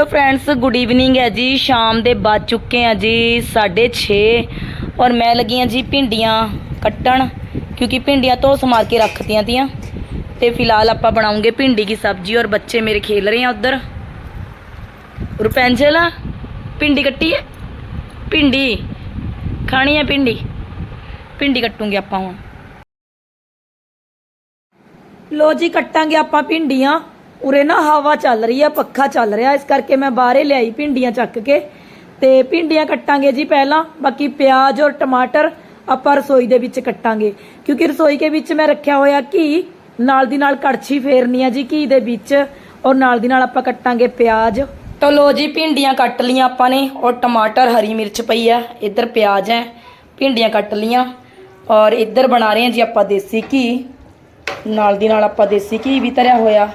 Hello friends good evening ਹੈ ਜੀ। ਸ਼ਾਮ ਦੇ ਵੱਜ ਚੁੱਕੇ ਆ ਜੀ 6:30 ਔਰ ਮੈਂ ਲੱਗੀ ਆ ਜੀ ਭਿੰਡੀਆਂ ਕੱਟਣ, ਕਿਉਂਕਿ ਭਿੰਡੀਆਂ ਧੋ ਸਮਾਰ ਕੇ ਰੱਖਤੀਆਂ ਤੀਆਂ। ਤੇ ਫਿਲਹਾਲ ਆਪਾਂ ਬਣਾਉਂਗੇ ਭਿੰਡੀ ਦੀ ਸਬਜ਼ੀ ਔਰ ਬੱਚੇ ਮੇਰੇ ਖੇਲ ਰਹੇ ਆ ਉਧਰ। ਰੁਪੈਂਜਲ, ਭਿੰਡੀ ਕੱਟੀ ਹੈ? ਭਿੰਡੀ, ਖਾਣੀ ਹੈ ਭਿੰਡੀ? ਭਿੰਡੀ ਕੱਟੂਗੇ ਆਪਾਂ ਹੁਣ। ਲੋ ਜੀ, ਕੱਟਾਂਗੇ ਆਪਾਂ ਭਿੰਡੀਆਂ। ਉਰੇ ਨਾ ਹਵਾ ਚੱਲ ਰਹੀ ਆ, ਪੱਖਾ ਚੱਲ ਰਿਹਾ, ਇਸ ਕਰਕੇ ਮੈਂ ਬਾਹਰੇ ਲਿਆਈ ਭਿੰਡੀਆਂ ਚੱਕ ਕੇ। ਤੇ ਭਿੰਡੀਆਂ ਕੱਟਾਂਗੇ ਜੀ ਪਹਿਲਾਂ, ਬਾਕੀ ਪਿਆਜ਼ ਔਰ ਟਮਾਟਰ ਆਪਾਂ ਰਸੋਈ ਦੇ ਵਿੱਚ ਕੱਟਾਂਗੇ। ਕਿਉਂਕਿ ਰਸੋਈ ਦੇ ਵਿੱਚ ਮੈਂ ਰੱਖਿਆ ਹੋਇਆ ਘੀ, ਨਾਲ ਦੀ ਨਾਲ ਕੜਛੀ ਫੇਰਨੀ ਆ ਜੀ ਘੀ ਦੇ ਵਿੱਚ, ਔਰ ਨਾਲ ਦੀ ਨਾਲ ਆਪਾਂ ਕੱਟਾਂਗੇ ਪਿਆਜ਼। ਤਾਂ ਲੋ ਜੀ, ਭਿੰਡੀਆਂ ਕੱਟ ਲੀਆਂ ਆਪਾਂ ਨੇ, ਔਰ ਟਮਾਟਰ, ਹਰੀ ਮਿਰਚ ਪਈ ਆ, ਇੱਧਰ ਪਿਆਜ਼ ਹੈ ਭਿੰਡੀਆਂ ਕੱਟ ਲੀਆਂ, ਔਰ ਇੱਧਰ ਬਣਾ ਰਹੇ ਹਾਂ ਜੀ ਆਪਾਂ ਦੇਸੀ ਘੀ। ਨਾਲ ਦੀ ਨਾਲ ਆਪਾਂ ਦੇਸੀ ਘੀ ਵੀ ਤਰਿਆ ਹੋਇਆ।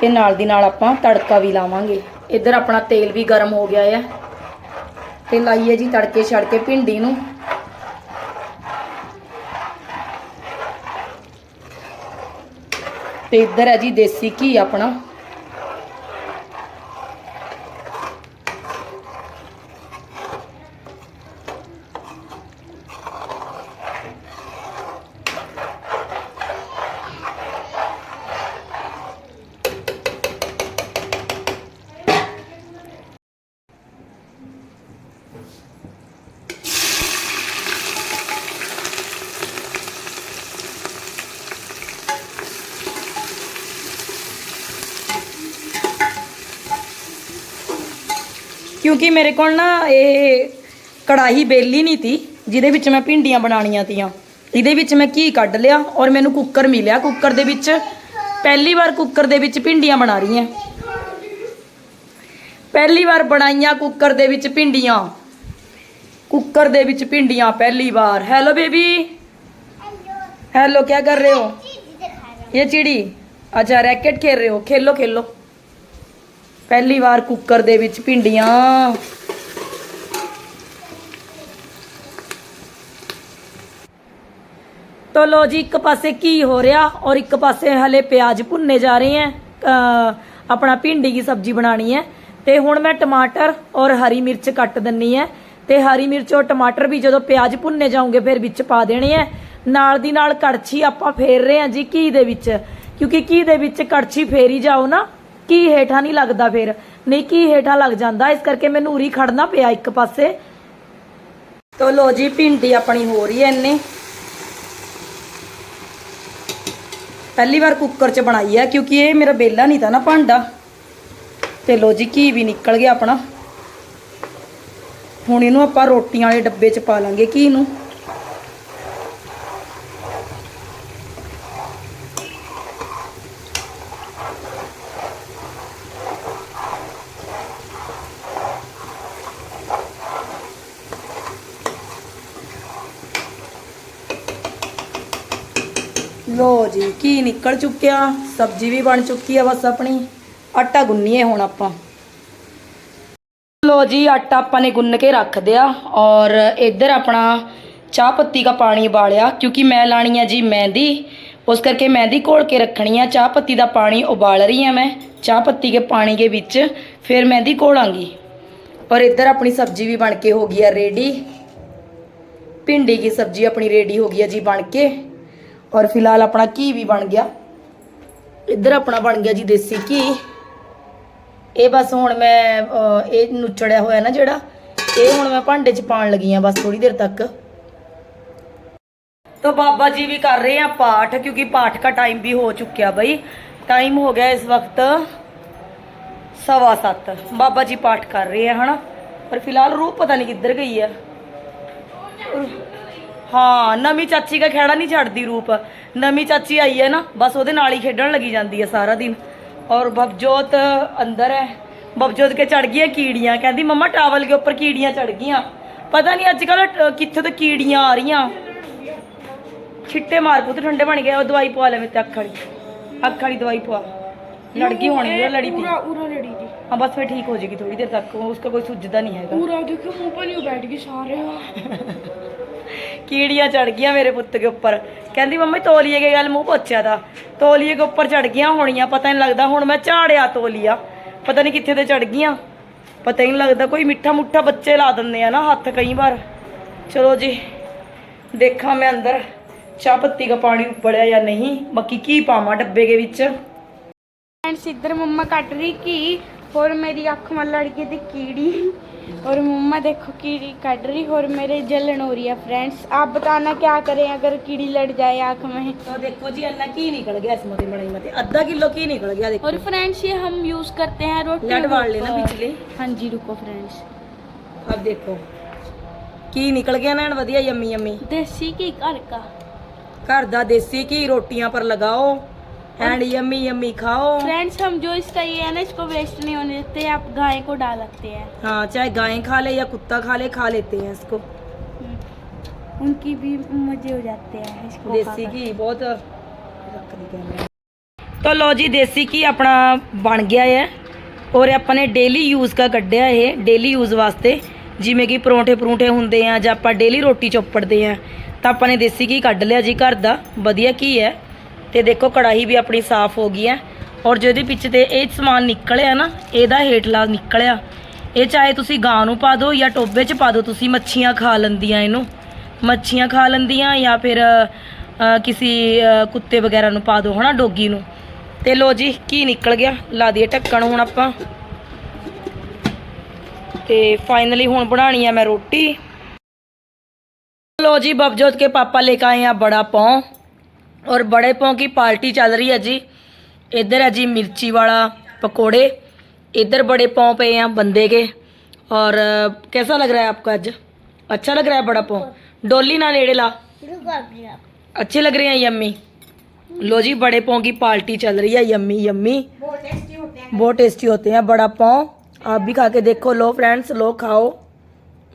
ਤੇ ਨਾਲ ਦੀ ਨਾਲ ਆਪਾਂ ਤੜਕਾ ਵੀ ਲਾਵਾਂਗੇ। ਇੱਧਰ ਆਪਣਾ ਤੇਲ ਵੀ ਗਰਮ ਹੋ ਗਿਆ ਹੈ ਤੇ ਲਾਈਏ ਜੀ ਤੜਕੇ ਛੜ ਕੇ ਭਿੰਡੀ ਨੂੰ। ਤੇ ਇੱਧਰ ਹੈ ਜੀ ਦੇਸੀ ਘੀ ਆਪਣਾ। ਕਿਉਂਕਿ ਮੇਰੇ ਕੋਲ ਨਾ ਇਹ ਕੜਾਹੀ ਬੇਲੀ ਨਹੀਂ ਤੀ ਜਿਹਦੇ ਵਿੱਚ ਮੈਂ ਭਿੰਡੀਆਂ ਬਣਾਉਣੀਆਂ ਤੀਆਂ। ਇਹਦੇ ਵਿੱਚ ਮੈਂ ਘੀ ਕੱਢ ਲਿਆ ਔਰ ਮੈਨੂੰ ਕੁੱਕਰ ਮਿਲਿਆ। ਕੁੱਕਰ ਦੇ ਵਿੱਚ ਪਹਿਲੀ ਵਾਰ ਕੁੱਕਰ ਦੇ ਵਿੱਚ ਭਿੰਡੀਆਂ ਬਣਾ ਰਹੀ ਹਾਂ। ਪਹਿਲੀ ਵਾਰ ਬਣਾਈਆਂ ਕੁੱਕਰ ਦੇ ਵਿੱਚ ਭਿੰਡੀਆਂ। ਕੁੱਕਰ ਦੇ ਵਿੱਚ ਭਿੰਡੀਆਂ ਪਹਿਲੀ ਵਾਰ। ਹੈਲੋ ਬੇਬੀ ਹੈਲੋ ਕੀ ਕਰ ਰਹੇ ਹੋ? ਇਹ ਚਿੜੀ। ਅੱਛਾ ਰੈਕਟ ਖੇਲ ਰਹੇ ਹੋ। ਖੇਲੋ ਖੇਲੋ। ਪਹਿਲੀ ਵਾਰ ਕੁੱਕਰ ਦੇ ਵਿੱਚ ਭਿੰਡੀਆਂ। ਤੋ ਲੋ ਜੀ, ਇੱਕ ਪਾਸੇ ਕੀ ਹੋ ਰਿਹਾ ਔਰ ਇੱਕ ਪਾਸੇ ਹਲੇ ਪਿਆਜ਼ ਭੁੰਨੇ ਜਾ ਰਹੇ ਹੈ ਆਪਣਾ ਭਿੰਡੀ ਦੀ ਸਬਜ਼ੀ ਬਣਾਣੀ ਹੈ ਤੇ ਹੁਣ ਮੈਂ ਟਮਾਟਰ ਔਰ ਹਰੀ ਮਿਰਚ ਕੱਟ ਦਿੰਨੀ ਹੈ ਤੇ ਹਰੀ ਮਿਰਚ ਔਰ ਟਮਾਟਰ ਵੀ ਜਦੋਂ ਪਿਆਜ਼ ਭੁੰਨੇ ਜਾਉਂਗੇ ਫਿਰ ਵਿੱਚ ਪਾ ਦੇਣੇ ਹੈ ਨਾਲ ਦੀ ਨਾਲ ਕੜਛੀ ਆਪਾਂ ਫੇਰ ਰਹੇ ਹਾਂ ਜੀ ਘੀ ਦੇ ਵਿੱਚ। ਕਿਉਂਕਿ ਘੀ ਦੇ ਵਿੱਚ ਕੜਛੀ ਫੇਰੀ ਜਾਓ ਨਾ। ਘੀ ਹੇਠਾਂ ਨਹੀਂ ਲੱਗਦਾ ਫਿਰ? ਨਹੀਂ ਘੀ ਹੇਠਾਂ ਲੱਗ ਜਾਂਦਾ? ਇਸ ਕਰਕੇ ਮੈਨੂੰ ਉਰੀ ਖੜਨਾ ਪਿਆ ਇੱਕ ਪਾਸੇ। ਤੋ ਲੋ ਜੀ, ਭਿੰਡੀ ਆਪਣੀ ਹੋ ਰਹੀ ਹੈ ਇੰਨੇ। ਪਹਿਲੀ ਵਾਰ ਕੁੱਕਰ 'ਚ ਬਣਾਈ ਹੈ, ਕਿਉਂਕਿ ਇਹ ਮੇਰਾ ਬੇਲਾ ਨਹੀਂ ਤਾਂ ਨਾ ਭਾਂਡਾ। ਤੇ ਲੋ ਜੀ, ਘੀ ਵੀ ਨਿਕਲ ਗਿਆ ਆਪਣਾ। ਹੁਣ ਇਹਨੂੰ ਆਪਾਂ ਰੋਟੀਆਂ ਵਾਲੇ ਡੱਬੇ 'ਚ ਪਾ ਲਾਂਗੇ ਘੀ ਨੂੰ ਲੋ ਜੀ, ਕੀ ਨਿਕਲ ਚੁੱਕਿਆ? ਸਬਜ਼ੀ ਵੀ ਬਣ ਚੁੱਕੀ ਆ ਬਸ ਆਪਣੀ। ਆਟਾ ਗੁੰਨੀਏ ਹੁਣ ਆਪਾਂ। ਲੋ ਜੀ, ਆਟਾ ਆਪਾਂ ਨੇ ਗੁੰਨ ਕੇ ਰੱਖ ਦਿਆ ਔਰ ਇੱਧਰ ਆਪਣਾ ਚਾਹ ਪੱਤੀ ਦਾ ਪਾਣੀ ਉਬਾਲਿਆ, ਕਿਉਂਕਿ ਮੈਂ ਲਾਣੀ ਆ ਜੀ ਮਹਿੰਦੀ। ਉਸ ਕਰਕੇ ਮਹਿੰਦੀ ਘੋਲ ਕੇ ਰੱਖਣੀ ਆ। ਚਾਹ ਪੱਤੀ ਦਾ ਪਾਣੀ ਉਬਾਲ ਰਹੀ ਆ ਮੈਂ। ਚਾਹ ਪੱਤੀ ਕੇ ਪਾਣੀ ਦੇ ਵਿੱਚ ਫਿਰ ਮਹਿੰਦੀ ਘੋਲਾਂਗੀ। ਔਰ ਇੱਧਰ ਆਪਣੀ ਸਬਜ਼ੀ ਵੀ ਬਣ ਕੇ ਹੋ ਗਈ ਆ ਰੈਡੀ ਭਿੰਡੀ ਦੀ ਸਬਜ਼ੀ ਆਪਣੀ ਰੈਡੀ ਹੋ ਗਈ ਆ ਜੀ ਬਣ ਕੇ। ਔਰ ਫਿਲਹਾਲ ਆਪਣਾ ਘੀ ਵੀ ਬਣ ਗਿਆ। ਇੱਧਰ ਆਪਣਾ ਬਣ ਗਿਆ ਜੀ ਦੇਸੀ ਘੀ। ਇਹ ਬਸ ਹੁਣ ਮੈਂ ਇਹ ਨੁੱਚੜਿਆ ਹੋਇਆ ਨਾ ਜਿਹੜਾ, ਇਹ ਹੁਣ ਮੈਂ ਭਾਂਡੇ 'ਚ ਪਾਣ ਲੱਗੀ ਆ ਬਸ ਥੋੜੀ ਦੇਰ ਤੱਕ। ਤਾਂ ਬਾਬਾ ਜੀ ਵੀ ਕਰ ਰਹੇ ਆ ਪਾਠ, ਕਿਉਂਕਿ ਪਾਠ ਦਾ ਟਾਈਮ ਵੀ ਹੋ ਚੁੱਕਿਆ ਬਈ। ਟਾਈਮ ਹੋ ਗਿਆ ਇਸ ਵਕਤ ਸਵਾ ਸੱਤ। ਬਾਬਾ ਜੀ ਪਾਠ ਕਰ ਰਹੇ ਆ, ਹਨਾ? ਪਰ ਫਿਲਹਾਲ ਰੂਹ ਪਤਾ ਨਹੀਂ ਕਿੱਧਰ ਗਈ ਆ। ਹਾਂ ਨਵੀਂ ਚਾਚੀ ਦਾ ਖੇੜਾ ਨਹੀਂ ਛੱਡਦੀ ਰੂਪ। ਨਵੀਂ ਚਾਚੀ ਆਈ ਹੈ ਨਾ ਬਸ ਉਹਦੇ ਨਾਲ ਹੀ ਖੇਡਣ ਲੱਗੀ ਜਾਂਦੀ ਹੈ ਸਾਰਾ ਦਿਨ। ਔਰ ਬਬਜੋਤ ਅੰਦਰ ਹੈ। ਬਬਜੋਤ ਕੇ ਚੜ ਗਈਆਂ ਕੀੜੀਆਂ ਕਹਿੰਦੀ ਮੰਮਾ ਟਾਵਲ ਦੇ ਉੱਪਰ ਕੀੜੀਆਂ ਚੜ ਗਈਆਂ। ਪਤਾ ਨਹੀਂ ਅੱਜ ਕੱਲ ਕਿੱਥੋਂ ਤੋਂ ਕੀੜੀਆਂ ਆ ਰਹੀਆਂ। ਛਿੱਟੇ ਮਾਰ ਪੁੱਤ ਠੰਡੇ ਬਣ ਗਏ। ਉਹ ਦਵਾਈ ਪਵਾ ਲੈ ਮੇਰੇ ਤੇ ਅੱਖ ਵਾਲੀ। ਅੱਖ ਵਾਲੀ ਦਵਾਈ ਪਵਾ। ਲੜਕੀ ਹੋਣੀ ਹੈ ਲੜੀ ਤੀ। ਉਰਾ ਲੜੀ ਦੀ। ਹਾਂ ਬਸ ਫੇ ਠੀਕ ਹੋ ਜੇਗੀ ਥੋੜੀ ਦੇਰ ਤੱਕ। ਉਸਕਾ ਕੋਈ ਸੁੱਜਦਾ ਨਹੀਂ ਹੈਗਾ। ਉਰਾ ਦੇਖੋ ਮੂੰਹ ਪਰ ਹੀ ਬੈਠ ਗਈ ਸਾਰਿਆਂ ਕੀੜੀਆਂ ਚੜ ਗਈਆਂ ਮੇਰੇ ਪੁੱਤ ਦੇ ਉੱਪਰ। ਕਹਿੰਦੀ, ਮੰਮੀ, ਤੋਲੀਏ ਕੇ ਗੱਲ ਮੂੰਹ ਪੁੱਛਿਆ ਤਾਂ ਤੋਲੀਏ ਦੇ ਉੱਪਰ ਚੜ ਗਈਆਂ ਹੋਣੀਆਂ, ਪਤਾ ਨਹੀਂ ਲੱਗਦਾ। ਹੁਣ ਮੈਂ ਝਾੜਿਆ ਤੋਲੀਆ। ਪਤਾ ਨਹੀਂ ਕਿੱਥੇ ਤੇ ਚੜ ਗਈਆਂ। ਪਤਾ ਨਹੀਂ ਲੱਗਦਾ, ਕੋਈ ਮਿੱਠਾ ਮੁੱਠਾ ਬੱਚੇ ਲਾ ਦਿੰਦੇ ਆ ਨਾ ਹੱਥ ਕਈ ਵਾਰ। ਚਲੋ ਜੀ, ਦੇਖਾਂ ਮੈਂ ਅੰਦਰ ਚਾਹ ਪੱਤੀ ਦਾ ਪਾਣੀ ਉਬਲਿਆ ਜਾਂ ਨਹੀਂ। ਬਾਕੀ ਕੀ ਪਾਵਾਂ ਡੱਬੇ ਦੇ ਵਿੱਚ? ਐਂਡ ਸਿੱਧਰ ਮੰਮਾ ਕੱਟ ਰਹੀ ਕੀ ਹੋਰ ਮੇਰੀ ਅੱਖ ਮੱਲ ਲੜ ਤੇ ਕੀੜੀ। और मम्मा देखो कीड़ी काट रही और मेरे जलन हो रही है फ्रेंड्स आप बताना क्या करें अगर कीड़ी लड़ जाए आँख में तो देखो जी अन्ना की निकल गया इसमें बड़ाई में आधा किलो की निकल गया देखो और फ्रेंड्स ये हम यूज करते हैं रोटी लड वाड़ लेना ऊपर। पिछले हाँ जी रुको फ्रेंड्स अब देखो ਕੀ ਨਿਕਲ ਗਿਆ ਨਾ ਐਨ ਵਧੀਆ ਯੰਮੀ ਯੰਮੀ देसी घी घर का ਘਰ ਦਾ ਦੇਸੀ ਘੀ ਰੋਟੀਆਂ ਪਰ ਲਗਾਓ ਐਂਡ ਯੰਮੀ ਯੰਮੀ ਖਾਓ फ्रेंड्स हम जो इसका ये है ना इसको वेस्ट नहीं होने देते आप गाय को डाल सकते हैं हाँ चाहे गाय खा ले या कुत्ता खा ले खा लेते हैं इसको उनकी भी मजे हो जाते हैं इसको ਦੇਸੀ खाकर। ਘੀ ਬਹੁਤ ਰੱਖਦੀ ਕੈਮਰਾ ਤਾਂ ਲੋ ਜੀ ਦੇਸੀ ਘੀ ਆਪਣਾ ਬਣ ਗਿਆ ਹੈ ਔਰ ਇਹ ਆਪਾਂ ਨੇ ਡੇਲੀ ਯੂਜ਼ ਦਾ ਕੱਢਿਆ ਇਹ ਡੇਲੀ ਯੂਜ਼ ਵਾਸਤੇ ਜਿਵੇਂ ਕਿ ਪਰੌਂਠੇ ਪਰੂੰਠੇ ਹੁੰਦੇ ਆ ਜਾਂ ਆਪਾਂ ਡੇਲੀ ਰੋਟੀ ਚੋਪੜਦੇ ਆ ਤਾਂ ਆਪਾਂ ਨੇ ਦੇਸੀ ਘੀ ਕੱਢ ਲਿਆ ਜੀ ਘਰ ਦਾ ਵਧੀਆ ਘੀ ਹੈ ਤੇ ਦੇਖੋ ਕੜਾਹੀ ਵੀ ਆਪਣੀ ਸਾਫ਼ ਹੋ ਗਈ ਹੈ। ਔਰ ਜਿਹਦੇ ਪਿੱਛੇ ਤੇ ਇਹ ਸਮਾਨ ਨਿਕਲਿਆ ਨਾ, ਇਹਦਾ ਹੇਠਲਾ ਨਿਕਲਿਆ। ਇਹ ਚਾਹੇ ਤੁਸੀਂ ਗਾਂ ਨੂੰ ਪਾ ਦਿਓ ਜਾਂ ਟੋਬੇ 'ਚ ਪਾ ਦਿਓ, ਤੁਸੀਂ ਮੱਛੀਆਂ ਖਾ ਲੈਂਦੀਆਂ ਇਹਨੂੰ। ਮੱਛੀਆਂ ਖਾ ਲੈਂਦੀਆਂ ਜਾਂ ਫਿਰ ਕਿਸੇ ਕੁੱਤੇ ਵਗੈਰਾ ਨੂੰ ਪਾ ਦਿਓ, ਹਨਾ, ਡੋਗੀ ਨੂੰ। ਤੇ ਲੋ ਜੀ, ਕੀ ਨਿਕਲ ਗਿਆ? ਲਾ ਦਈਏ ਢੱਕਣ ਹੁਣ ਆਪਾਂ। ਤੇ ਫਾਈਨਲੀ ਹੁਣ ਬਣਾਣੀ ਆ ਮੈਂ ਰੋਟੀ। ਲੋ ਜੀ, ਬਬਜੋਤ ਕੇ ਪਾਪਾ ਲੈ ਕੇ ਆਏ ਆ ਬੜਾ ਪਾਉ और बड़े पाँव की पार्टी चल रही है जी। इधर है जी मिर्ची वाला पकोड़े। इधर बड़े पाँव पे हैं बंदे के। और कैसा लग रहा है आपका आज? अच्छा लग रहा है बड़ा पाँव? डोली ना नेड़े ला। अच्छे लग रहे हैं यम्मी? लो जी, बड़े पाँव की पार्टी चल रही है यम्मी यम्मी। बहुत टेस्टी होते हैं बड़ा पाँव। आप भी खा के देखो, लो फ्रेंड्स, लो खाओ।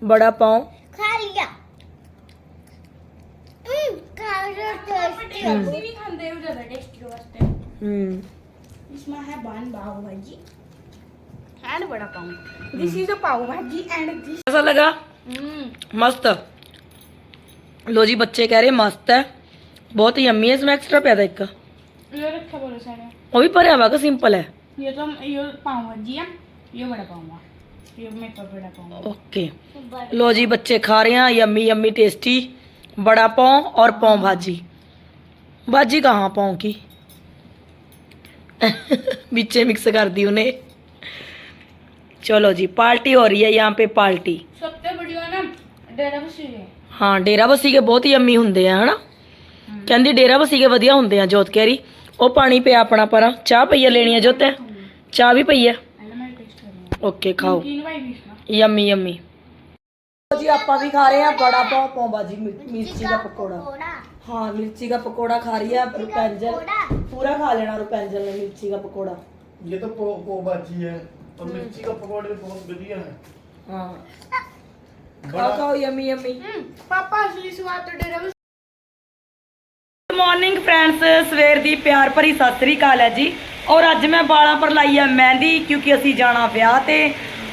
बड़ा पाँव खा लिया हम्म, खा लो हो हम्म. इसमें है बान पाव भाजी एंड बड़ा पाव दिस इज़ अ पाव भाजी एंड दिस कैसा लगा? मस्त. लो जी बच्चे कह रहे मस्त है. बहुत यम्मी है इसमें एक्स्ट्रा प्यादा एक ये रखा बोलो सारे. वो भी हुआ का सिंपल है. ये तो ये पाव भाजी है ये बड़ा पाव है. ये मेरे पास बड़ा पाव ओके लो जी बच्चे खा रहे हैं यम्मी यम्मी टेस्टी बड़ा पाँव और पाँव भाजी भाजी कहाँ पाँव की बीचे मिक्स कर दी उन्हें चलो जी पार्टी हो रही है यहाँ पे पार्टी सबसे बढ़िया ना डेरा बसी है ਹਾਂ ਡੇਰਾ ਬੱਸੀ ਕੇ ਬਹੁਤ ਯੰਮੀ ਹੁੰਦੇ ਆ ਹਨਾ ਕਹਿੰਦੀ ਡੇਰਾ ਬੱਸੀ ਕੇ ਵਧੀਆ ਹੁੰਦੇ ਆ ਜੋਤ ਕਹਿ ਰਹੀ ਉਹ ਪਾਣੀ ਪਿਆ ਆਪਣਾ ਪਰਾਂ ਚਾਹ ਪਈ ਆ ਲੈਣੀ ਆ ਜੋਤ ਚਾਹ ਵੀ ਪਈ ਆ पहले मैं टेस्ट करूंगा ਓਕੇ ਖਾਓ तीन भाई भी इसमें ਯੰਮੀ ਯੰਮੀ ਜੀ ਆਪਾਂ ਵੀ ਖਾ ਰਹੇ ਆ ਬੜਾ ਪਾਉ ਪਾਉ ਬਾਜੀ ਮਿਰਚੀ ਦਾ ਪਕੌੜਾ थोड़ा ਹਾਂ ਮਿਰਚੀ ਦਾ ਪਕੌੜਾ ਖਾ ਰਹੀ ਆ ਰੁਪੈਂਜਲ ਪੂਰਾ ਖਾ ਲੈਣਾ ਰੁਪੈਂਜਲ ਨੇ ਮਿਰਚੀ ਦਾ ਪਕੌੜਾ ये तो पो पो भाजी है और मिर्ची का पकौड़े तो बहुत बढ़िया है ਹਾਂ ਖਾਓ ਖਾਓ ਯੰਮੀ ਯੰਮੀ पापा असली स्वाद तो डेरा बसी ਗੁੱਡ ਮਾਰਨਿੰਗ ਫਰੈਂਡਸ ਸਵੇਰ ਦੀ ਪਿਆਰ ਭਰੀ ਸਤਿ ਸ੍ਰੀ ਅਕਾਲ ਹੈ ਜੀ ਔਰ ਅੱਜ ਮੈਂ ਵਾਲਾਂ ਪਰ ਲਾਈ ਹੈ ਮਹਿੰਦੀ ਕਿਉਂਕਿ ਅਸੀਂ ਜਾਣਾ ਵਿਆਹ ਤੇ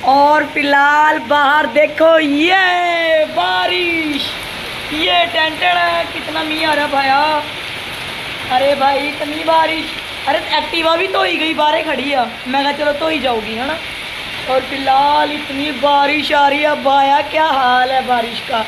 ਔਰ ਫਿਲਹਾਲ ਬਾਹਰ ਦੇਖੋ ਇਹ ਬਾਰਿਸ਼ ਇਹ ਟੈਂਟਣ कितना मीह आ रहा भाया अरे भाई इतनी बारिश अरे एक्टिवा भी धोई गई बाहर खड़ी है मैं कहा चलो धोई जाऊगी है ना और फिलहाल इतनी बारिश आ रही है भाया क्या हाल है बारिश का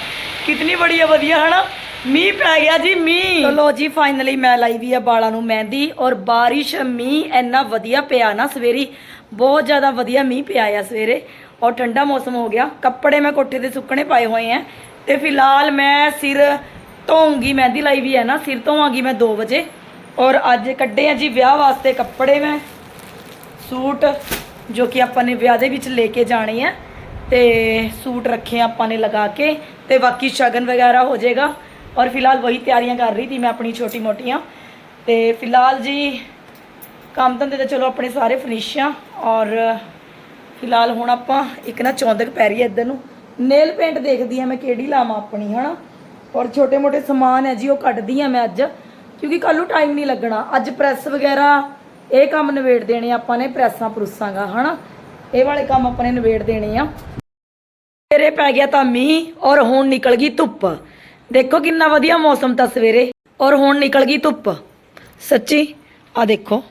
कितनी बढ़िया बढ़िया है ना ਮੀਂਹ ਪੈ ਗਿਆ ਜੀ ਮੀਂਹ ਚਲੋ ਜੀ ਫਾਈਨਲੀ ਮੈਂ ਲਾਈ ਵੀ ਆ ਬਾਲਾਂ ਨੂੰ ਮਹਿੰਦੀ ਔਰ ਬਾਰਿਸ਼ ਮੀਂਹ ਇੰਨਾ ਵਧੀਆ ਪਿਆ ਨਾ ਸਵੇਰੀ ਬਹੁਤ ਜ਼ਿਆਦਾ ਵਧੀਆ ਮੀਂਹ ਪਿਆ ਆ ਸਵੇਰੇ ਔਰ ਠੰਡਾ ਮੌਸਮ ਹੋ ਗਿਆ ਕੱਪੜੇ ਮੈਂ ਕੋਠੇ ਤੇ ਸੁੱਕਣੇ ਪਾਏ ਹੋਏ ਆ ਤੇ ਫਿਲਹਾਲ ਮੈਂ ਸਿਰ ਧੋਉਂਗੀ ਮਹਿੰਦੀ ਲਾਈ ਵੀ ਹੈ ਨਾ, ਸਿਰ ਧੋਵਾਂਗੀ ਮੈਂ 2 ਵਜੇ। ਔਰ ਅੱਜ ਕੱਢੇ ਆ ਜੀ ਵਿਆਹ ਵਾਸਤੇ ਕੱਪੜੇ ਮੈਂ, ਸੂਟ, ਜੋ ਕਿ ਆਪਾਂ ਨੇ ਵਿਆਹ ਦੇ ਵਿੱਚ ਲੈ ਕੇ ਜਾਣੇ ਆ। ਤੇ ਸੂਟ ਰੱਖੇ ਆਪਾਂ ਨੇ ਲਗਾ ਕੇ, ਤੇ ਬਾਕੀ ਸ਼ਗਨ ਵਗੈਰਾ ਹੋ ਜਾਏਗਾ। ਔਰ ਫਿਲਹਾਲ ਵਹੀ ਤਿਆਰੀਆਂ ਕਰ ਰਹੀ ਥੀ ਮੈਂ ਆਪਣੀ ਛੋਟੀ ਮੋਟੀਆਂ ਤੇ ਫਿਲਹਾਲ ਜੀ, ਕੰਮ ਧੰਦੇ ਤਾਂ ਚਲੋ ਆਪਣੇ ਸਾਰੇ ਫਿਨਿਸ਼ ਆ। ਔਰ ਫਿਲਹਾਲ ਹੁਣ ਆਪਾਂ ਇੱਕ ਨਾ ਚੌਂਦਕ ਪੈ ਰਹੀ ਹੈ ਇੱਧਰ ਨੂੰ। ਨੇਲ ਪੇਂਟ ਦੇਖਦੀ ਆ ਮੈਂ ਕਿਹੜੀ ਲਾਵਾਂ ਆਪਣੀ, ਹਨਾ? ਔਰ ਛੋਟੇ ਮੋਟੇ ਸਮਾਨ ਹੈ ਜੀ, ਉਹ ਕੱਢਦੀ ਆ ਮੈਂ ਅੱਜ। ਕਿਉਂਕਿ ਕੱਲ ਨੂੰ ਟਾਈਮ ਨਹੀਂ ਲੱਗਣਾ। ਅੱਜ ਪ੍ਰੈਸ ਵਗੈਰਾ, ਇਹ ਕੰਮ ਨਿਬੇੜ ਦੇਣੇ ਆਪਾਂ ਨੇ, ਪ੍ਰੈਸਾਂ ਪ੍ਰੂਸਾਂਗਾ ਹਨਾ? ਇਹ ਵਾਲੇ ਕੰਮ ਆਪਾਂ ਨੇ ਨਿਬੇੜ ਦੇਣੇ ਆ। ਸਵੇਰੇ ਪੈ ਗਿਆ ਤਾਂ ਮੀਂਹ, ਔਰ ਹੁਣ ਨਿਕਲ ਗਈ ਧੁੱਪ। ਦੇਖੋ ਕਿੰਨਾ ਵਧੀਆ ਮੌਸਮ ਤਾਂ ਸਵੇਰੇ, ਔਰ ਹੁਣ ਨਿਕਲ ਗਈ ਧੁੱਪ। ਸੱਚੀ ਆ ਦੇਖੋ।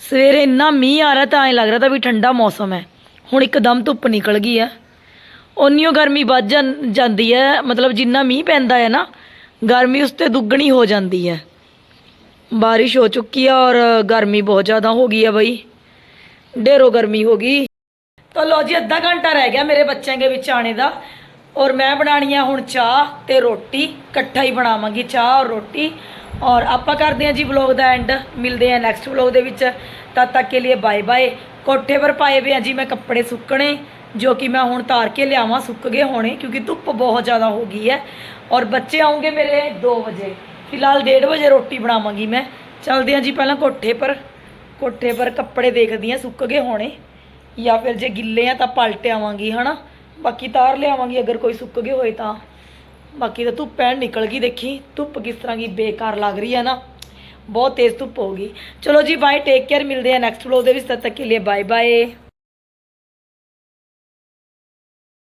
ਸਵੇਰੇ ਇੰਨਾ ਮੀਂਹ ਆ ਰਿਹਾ ਤਾਂ ਐਂ ਲੱਗ ਰਿਹਾ ਤਾਂ ਵੀ ਠੰਡਾ ਮੌਸਮ ਹੈ। ਹੁਣ ਇੱਕਦਮ ਧੁੱਪ ਨਿਕਲ ਗਈ ਹੈ। ਓਨੀਓ ਗਰਮੀ ਵੱਧ ਜਾਂ- ਜਾਂਦੀ ਹੈ ਮਤਲਬ ਜਿੰਨਾ ਮੀਂਹ ਪੈਂਦਾ ਹੈ ਨਾ, ਗਰਮੀ ਉਸ ਤੇ ਦੁੱਗਣੀ ਹੋ ਜਾਂਦੀ ਹੈ ਬਾਰਿਸ਼ ਹੋ ਚੁੱਕੀ ਹੈ ਔਰ ਗਰਮੀ ਬਹੁਤ ਜ਼ਿਆਦਾ ਹੋ ਗਈ ਹੈ ਬਈ। ਢੇਰੋ ਗਰਮੀ ਹੋ ਗਈ। ਤਾਂ ਲੋ ਜੀ, ਅੱਧਾ ਘੰਟਾ ਰਹਿ ਗਿਆ ਮੇਰੇ ਬੱਚਿਆਂ ਦੇ ਵਿੱਚ ਆਣੇ ਦਾ। ਔਰ ਮੈਂ ਬਣਾਣੀ ਆ ਹੁਣ ਚਾਹ ਤੇ ਰੋਟੀ, ਇਕੱਠਾ ਹੀ ਬਣਾਵਾਂਗੀ ਚਾਹ ਔਰ ਰੋਟੀ। ਔਰ ਆਪਾਂ ਕਰਦੇ ਹਾਂ ਜੀ ਵਲੌਗ ਦਾ ਐਂਡ ਮਿਲਦੇ ਹਾਂ ਨੈਕਸਟ ਵਲੌਗ ਦੇ ਵਿੱਚ। ਤਦ ਤੱਕ ਕੇ ਲਈ ਬਾਏ ਬਾਏ ਕੋਠੇ ਪਰ ਪਾਏ ਵੇ ਆ ਜੀ ਮੈਂ ਕੱਪੜੇ ਸੁੱਕਣੇ। ਜੋ ਕਿ ਮੈਂ ਹੁਣ ਤਾਰ ਕੇ ਲਿਆਵਾਂ, ਸੁੱਕ ਗਏ ਹੋਣੇ, ਕਿਉਂਕਿ ਧੁੱਪ ਬਹੁਤ ਜ਼ਿਆਦਾ ਹੋ ਗਈ ਹੈ। ਔਰ ਬੱਚੇ ਆਉਂਗੇ ਮੇਰੇ 2 ਵਜੇ। ਫਿਲਹਾਲ 1:30 ਵਜੇ ਰੋਟੀ ਬਣਾਵਾਂਗੀ ਮੈਂ। ਚਲਦੇ ਹਾਂ ਜੀ ਪਹਿਲਾਂ ਕੋਠੇ ਪਰ। ਕੋਠੇ ਪਰ ਕੱਪੜੇ ਦੇਖਦੀ ਆ ਸੁੱਕ ਗਏ ਹੋਣੇ। ਜਾਂ ਫਿਰ ਜੇ ਗਿੱਲੇ ਆ ਤਾਂ ਪਲਟ ਆਵਾਂਗੀ, ਹਨਾ? ਬਾਕੀ ਤਾਰ ਲਿਆਵਾਂਗੀ, ਅਗਰ ਕੋਈ ਸੁੱਕ ਗਏ ਹੋਏ ਤਾਂ। ਬਾਕੀ ਤਾਂ ਧੁੱਪ ਐਨ ਨਿਕਲ ਗਈ, ਦੇਖੀ। ਧੁੱਪ ਕਿਸ ਤਰ੍ਹਾਂ ਦੀ ਬੇਕਾਰ ਲੱਗ ਰਹੀ ਹੈ ਨਾ। ਬਹੁਤ ਤੇਜ਼ ਧੁੱਪ ਹੋ ਗਈ। ਚਲੋ ਜੀ ਬਾਏ ਟੇਕ ਕੇਅਰ ਮਿਲਦੇ ਆ ਨੈਕਸਟ ਵਲੋਗ ਦੇ ਵਿੱਚ। ਤਦ ਤੱਕ ਕੇ ਲਈ ਬਾਏ ਬਾਏ